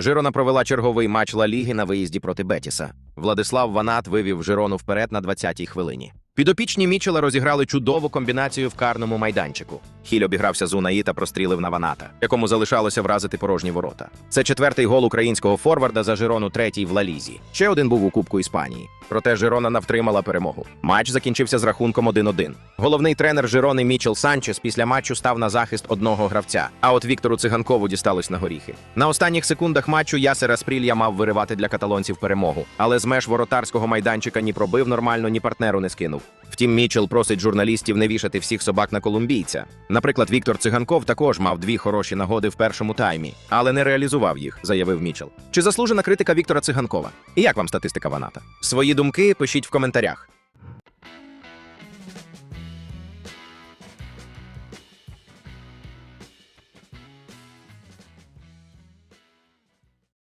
Жирона провела черговий матч Ла Ліги на виїзді проти Бетіса. Владислав Ванат вивів Жирону вперед на 20-й хвилині. Підопічні Мічела розіграли чудову комбінацію в карному майданчику. Хіль обігрався з Унаї та прострілив на Ваната, якому залишалося вразити порожні ворота. Це четвертий гол українського форварда за Жирону третій в Лалізі. Ще один був у Кубку Іспанії. Проте Жирона навтримала перемогу. Матч закінчився з рахунком 1-1. Головний тренер Жирони Мічел Санчес після матчу став на захист одного гравця. А от Віктору Циганкову дісталось на горіхи. На останніх секундах матчу Ясера Спрілья мав виривати для каталонців перемогу, але з меж воротарського майданчика ні пробив нормально, ні партнеру не скинув. Втім, Мічел просить журналістів не вішати всіх собак на колумбійця. Наприклад, Віктор Циганков також мав дві хороші нагоди в першому таймі, але не реалізував їх, заявив Мічел. Чи заслужена критика Віктора Циганкова? І як вам статистика Ваната? Свої думки пишіть в коментарях.